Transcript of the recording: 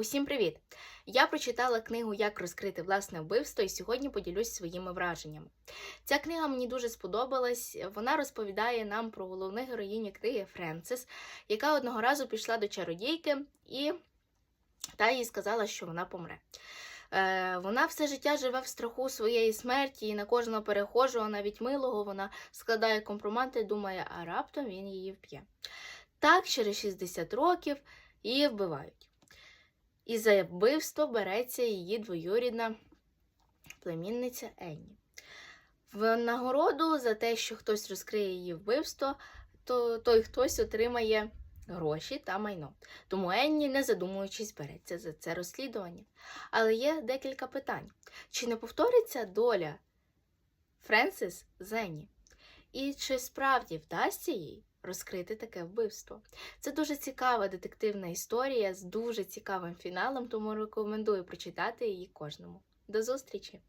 Усім привіт! Я прочитала книгу Як розкрити власне вбивство і сьогодні поділюсь своїми враженнями. Ця книга мені дуже сподобалась. Вона розповідає нам про головну героїню книги Френсис, яка одного разу пішла до чародійки і та їй сказала, що вона помре. Е, вона все життя живе в страху своєї смерті, і на кожного перехожого, навіть милого, вона складає компромати, думає, а раптом він її вб'є. Так, через 60 років її вбивають. І за вбивство береться її двоюрідна племінниця Енні. В нагороду за те, що хтось розкриє її вбивство, то той хтось отримає гроші та майно. Тому Енні, не задумуючись, береться за це розслідування. Але є декілька питань: чи не повториться доля Френсис з Енні? І чи справді вдасться їй розкрити таке вбивство? Це дуже цікава детективна історія з дуже цікавим фіналом, тому рекомендую прочитати її кожному. До зустрічі!